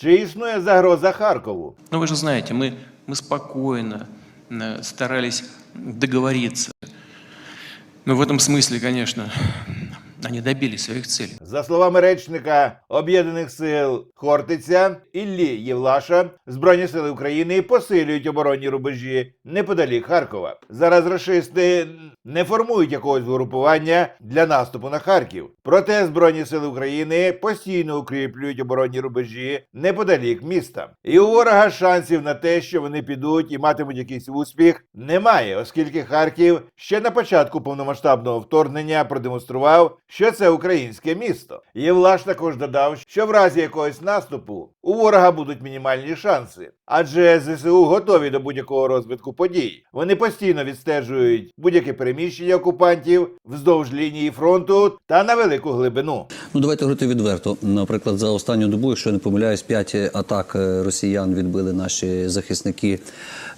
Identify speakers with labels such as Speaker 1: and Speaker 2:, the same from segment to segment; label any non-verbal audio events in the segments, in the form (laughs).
Speaker 1: Чи існує загроза Харкову?
Speaker 2: Но вы же знаете, мы, мы спокойно э, старались договориться. Но в этом смысле, конечно, они добились своих целей.
Speaker 1: За словами речника Об'єднаних сил Хортиця Іллі Євлаша, Збройні сили України посилюють оборонні рубежі неподалік Харкова. Зараз рашисти не формують якогось групування для наступу на Харків. Проте Збройні сили України постійно укріплюють оборонні рубежі неподалік міста. І у ворога шансів на те, що вони підуть і матимуть якийсь успіх, немає, оскільки Харків ще на початку повномасштабного вторгнення продемонстрував, що це українське місто. Євлаш також додав, що в разі якогось наступу у ворога будуть мінімальні шанси, адже ЗСУ готові до будь-якого розвитку подій. Вони постійно відстежують будь-яке переміщення окупантів вздовж лінії фронту та на велику глибину.
Speaker 3: Ну, давайте говорити відверто. Наприклад, за останню добу, якщо я не помиляюсь, п'ять атак е, росіян відбили наші захисники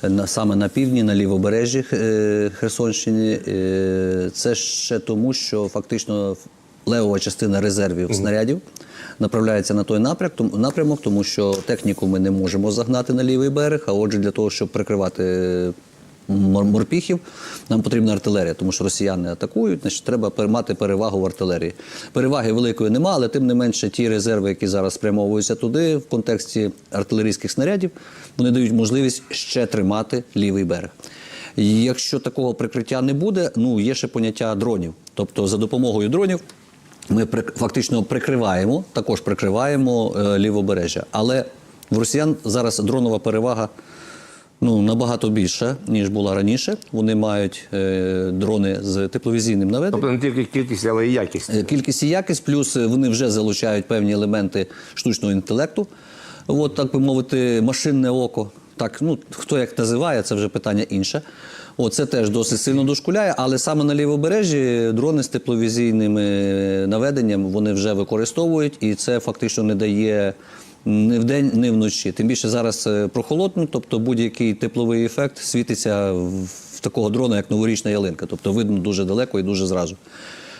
Speaker 3: на, саме на півдні, на лівобережжі е, Херсонщини. Е, Це ще тому, що фактично левова частина резервів снарядів направляється на той напрямок, тому- що техніку ми не можемо загнати на лівий берег. А отже, для того, щоб прикривати мор- морпіхів, нам потрібна артилерія, тому що росіяни атакують, значить треба мати перевагу в артилерії. Переваги великої немає, але тим не менше ті резерви, які зараз спрямовуються туди, в контексті артилерійських снарядів, вони дають можливість ще тримати лівий берег. І Якщо такого прикриття не буде, ну є ще поняття дронів. Тобто за допомогою дронів ми фактично прикриваємо, також прикриваємо е, лівобережжя. Але в росіян зараз дронова перевага ну, набагато більша, ніж була раніше. Вони мають е, дрони з тепловізійним наведенням.
Speaker 4: Тобто не тільки кількість, але й якість.
Speaker 3: Е, Кількість і якість, плюс вони вже залучають певні елементи штучного інтелекту. От, так би мовити, машинне око. Так, ну хто як називає, це вже питання інше. От, це теж досить сильно дошкуляє, але саме на лівобережжі дрони з тепловізійним е, наведенням вони вже використовують, і це фактично не дає ні вдень, ні вночі. Тим більше зараз е, прохолодно, тобто будь-який тепловий ефект світиться в, такого дрона, як новорічна ялинка. Тобто видно дуже далеко і дуже зразу.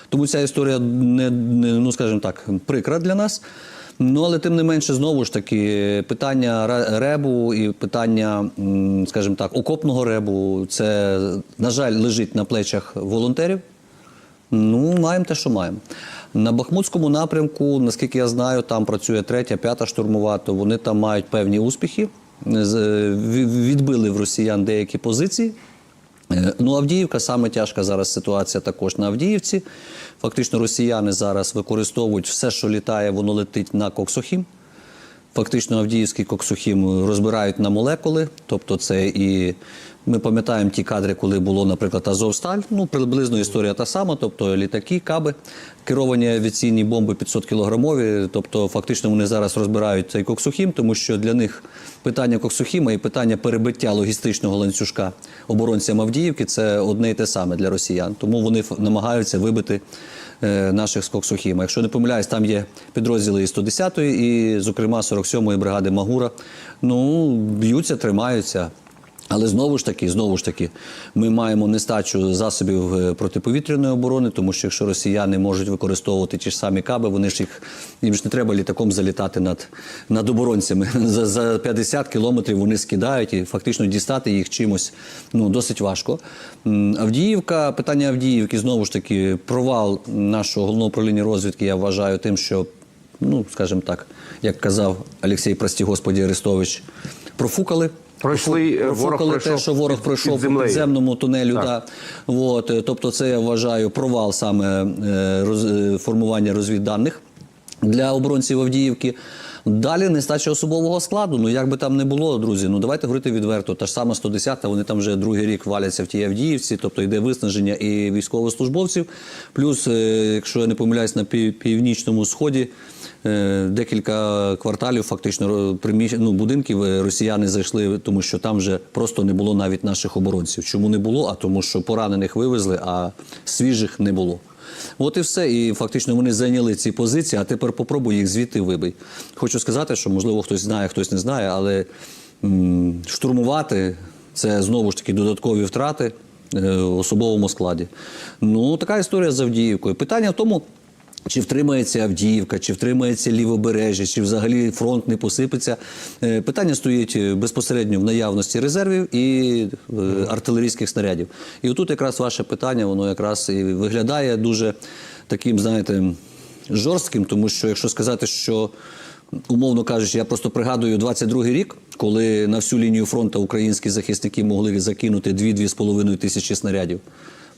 Speaker 3: Тому ця історія не, не ну скажімо так, прикра для нас. Ну, але тим не менше, знову ж таки, питання ребу і питання, скажімо так, окопного ребу, це, на жаль, лежить на плечах волонтерів. Ну, маємо те, що маємо. На Бахмутському напрямку, наскільки я знаю, там працює третя, п'ята штурмова, то вони там мають певні успіхи. Відбили в росіян деякі позиції. Е, Ну, Авдіївка саме тяжка зараз ситуація також на Авдіївці. Фактично, росіяни зараз використовують все, що літає, воно летить на Коксохім. Фактично, Авдіївський Коксохім розбирають на молекули. Тобто, це і ми пам'ятаємо ті кадри, коли було, наприклад, Азовсталь. Ну, приблизно історія та сама, тобто літаки, каби, керовані авіаційні бомби 500 кілограмові. Тобто, фактично, вони зараз розбирають цей Коксохім, тому що для них питання Коксохіма і питання перебиття логістичного ланцюжка оборонцям Авдіївки це одне і те саме для росіян. Тому вони намагаються вибити е, наших з Коксохіма. Якщо не помиляюсь, там є підрозділи і 110-ї, і, зокрема, 47-ї бригади Магура. Ну, б'ються, тримаються. Але знову ж таки, знову ж таки, ми маємо нестачу засобів е, протиповітряної оборони, тому що якщо росіяни можуть використовувати ті ж самі каби, вони ж їх їм ж не треба літаком залітати над, над оборонцями. (laughs) За, за 50 кілометрів вони скидають і фактично дістати їх чимось ну, досить важко. Авдіївка, питання Авдіївки, знову ж таки, провал нашого головного управління розвідки, я вважаю тим, що ну, скажімо так, як казав Олексій, прості Господі Арестович, профукали.
Speaker 4: Пройшли, е, ворог
Speaker 3: пройшов те, що ворог
Speaker 4: під-
Speaker 3: пройшов
Speaker 4: під
Speaker 3: по підземному тунелю.
Speaker 4: Так.
Speaker 3: Да. От, е, тобто, це я вважаю провал саме е, роз, формування розвідданих для оборонців Авдіївки. Далі нестача особового складу. Ну як би там не було, друзі. Ну давайте говорити відверто. Та ж сама 110-та, вони там вже другий рік валяться в тій Авдіївці, тобто йде виснаження і військовослужбовців. Плюс, е, якщо я не помиляюсь, на пів- північному сході е, декілька кварталів, фактично приміщ... ну, будинків е, росіяни зайшли, тому що там вже просто не було навіть наших оборонців. Чому не було? А тому, що поранених вивезли, а свіжих не було. От і все. І фактично вони зайняли ці позиції, а тепер попробуй їх звідти вибий. Хочу сказати, що можливо хтось знає, хтось не знає, але м, штурмувати це знову ж таки додаткові втрати е, особовому складі. Ну, така історія з Авдіївкою. Питання в тому. Чи втримається Авдіївка, чи втримається лівобережжя, чи взагалі фронт не посипеться. Е, Питання стоїть е, безпосередньо в наявності резервів і е, артилерійських снарядів. І отут якраз ваше питання, воно якраз і виглядає дуже таким, знаєте, жорстким, тому що якщо сказати, що умовно кажучи, я просто пригадую 22-й рік, коли на всю лінію фронту українські захисники могли закинути 2-2,5 тисячі снарядів.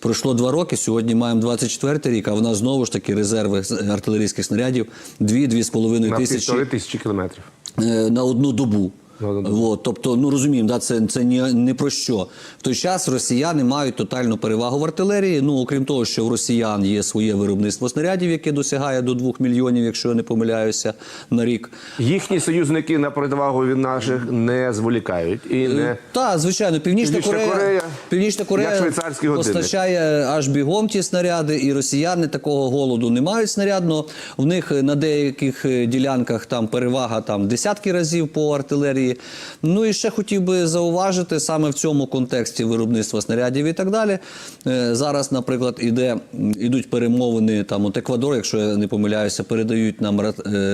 Speaker 3: Пройшло два роки. Сьогодні маємо 24 рік, а в нас знову ж таки резерви з- артилерійських снарядів 2-2,5
Speaker 4: На
Speaker 3: тисячі
Speaker 4: півтори тисячі кілометрів.
Speaker 3: е, на одну добу.
Speaker 4: На.
Speaker 3: От, тобто, ну розуміємо, да, це, це ні, не про що. В той час росіяни мають тотальну перевагу в артилерії. Ну, окрім того, що в росіян є своє виробництво снарядів, яке досягає до 2 мільйонів, якщо я не помиляюся, на рік.
Speaker 4: Їхні союзники на противагу від наших не зволікають і не
Speaker 3: Так, звичайно, Північна,
Speaker 4: Північна
Speaker 3: Корея,
Speaker 4: Корея,
Speaker 3: Північна Корея постачає аж бігом ті снаряди, і росіяни такого голоду не мають снарядно. В них на деяких е, ділянках там перевага там десятки разів по артилерії. Ну і ще хотів би зауважити саме в цьому контексті виробництва снарядів і так далі. Е, Зараз, наприклад, іде ідуть перемовини там от Еквадор, якщо я не помиляюся, передають нам е,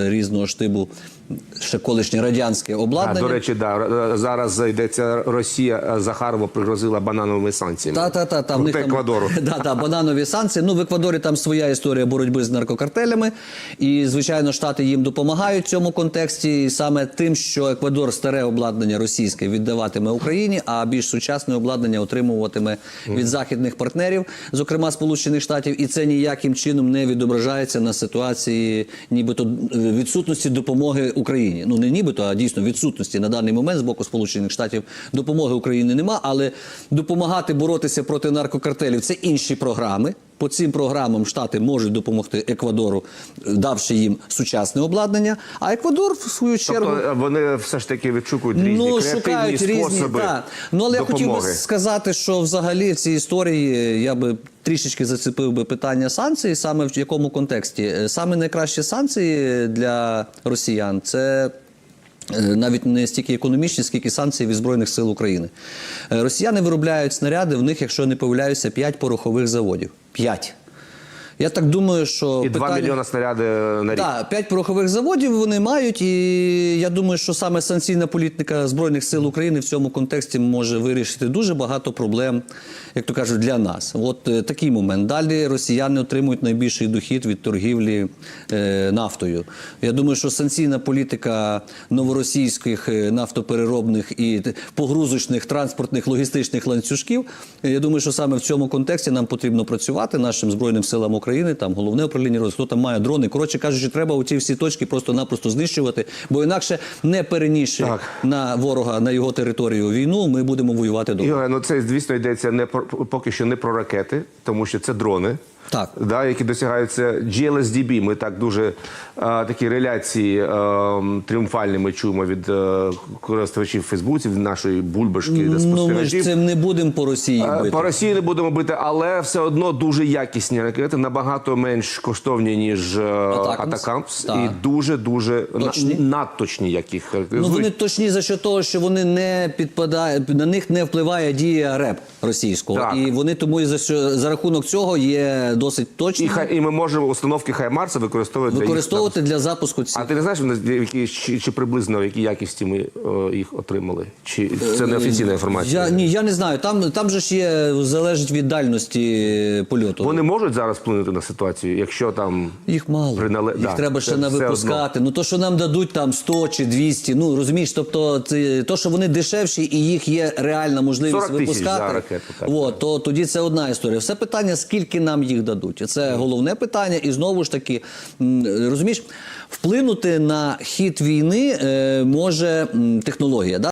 Speaker 3: різного штибу ще колишнє радянське
Speaker 4: а,
Speaker 3: обладнання.
Speaker 4: до речі, да зараз йдеться Росія е, Захарова пригрозила банановими санкціями.
Speaker 3: Та, та, та, та, в них там,
Speaker 4: Еквадору. (laughs)
Speaker 3: Да, да, бананові санкції. Ну, в Еквадорі там своя історія боротьби з наркокартелями. І, звичайно, Штати їм допомагають в цьому контексті і саме тим, що Еквадор старе обладнання російське віддаватиме Україні, а більш сучасне обладнання отримуватиме від західних партнерів, зокрема Сполучених Штатів. І це ніяким чином не відображається на ситуації, нібито е, відсутності допомоги Україні. Ну не нібито, а дійсно відсутності на даний момент з боку Сполучених Штатів допомоги Україні нема, але допомагати боротися проти наркокартелів це інші програми. По цим програмам Штати можуть допомогти Еквадору, давши їм сучасне обладнання. А Еквадор, в свою чергу,
Speaker 4: Тобто вони все ж таки відшукують різні
Speaker 3: ну, шукають різні.
Speaker 4: способи
Speaker 3: Та. Ну, але я хотів би сказати, що взагалі в цій історії е, я би трішечки зацепив би питання санкцій, саме в якому контексті. Е, Саме найкращі санкції для росіян це. Е, Навіть не стільки економічні, скільки санкції від Збройних сил України. Е, Росіяни виробляють снаряди, в них, якщо не помиляюся, 5 порохових заводів. 5. Я так думаю, що
Speaker 4: І 2
Speaker 3: питання...
Speaker 4: мільйони снаряди на рік.
Speaker 3: Так, п'ять порохових заводів вони мають, і я думаю, що саме санкційна політика Збройних сил України в цьому контексті може вирішити дуже багато проблем, як то кажуть, для нас. От е, такий момент. Далі росіяни отримують найбільший дохід від торгівлі е, нафтою. Я думаю, що санкційна політика новоросійських е, нафтопереробних і погрузочних транспортних логістичних ланцюжків. Я думаю, що саме в цьому контексті нам потрібно працювати нашим збройним силам України, там головне управління розвитку, хто там має дрони. Коротше кажучи, треба у ці всі точки просто-напросто знищувати, бо інакше не перенісши на ворога на його територію війну, ми будемо воювати довго.
Speaker 4: Ігоре, ну це звісно йдеться не про поки що не про ракети, тому що це дрони.
Speaker 3: Так.
Speaker 4: Да, які досягаються GLSDB. Ми так дуже а, такі реляції а, тріумфальні ми чуємо від а, користувачів Фейсбуці, нашої бульбашки
Speaker 3: Ну ми ж цим не будемо по Росії
Speaker 4: Е,
Speaker 3: бити.
Speaker 4: По Росії не будемо бити, але все одно дуже якісні ракети, набагато менш коштовні, ніж е,
Speaker 3: Атакамс.
Speaker 4: Атакамс, і дуже дуже
Speaker 3: Точні.
Speaker 4: надточні, як їх
Speaker 3: Ну вони точні за що того, що вони не підпадають, на них не впливає дія РЕП російського,
Speaker 4: Так.
Speaker 3: і вони тому і за що за рахунок цього є досить
Speaker 4: І,
Speaker 3: точні
Speaker 4: хай, і ми можемо установки Хаймарса використовувати
Speaker 3: використовувати для запуску цих.
Speaker 4: А ти не знаєш, які, чи, чи приблизно в якій якісті ми е, їх отримали? Чи це не офіційна інформація?
Speaker 3: Я ні, я не знаю. Там там же ж є залежить від дальності польоту.
Speaker 4: Вони можуть зараз вплинути на ситуацію, якщо там
Speaker 3: Їх мало.
Speaker 4: Принале-
Speaker 3: Їх
Speaker 4: да,
Speaker 3: треба ще
Speaker 4: все
Speaker 3: навипускати. Ну то, що нам дадуть там 100 чи 200, ну розумієш, тобто це, то, що вони дешевші і їх є реальна можливість
Speaker 4: 40
Speaker 3: випускати,
Speaker 4: за ракету, так,
Speaker 3: от, то тоді це одна історія. Все питання, скільки нам їх дадуть. Це головне питання, і знову ж таки, розумієш, вплинути на хід війни е, може технологія. Да?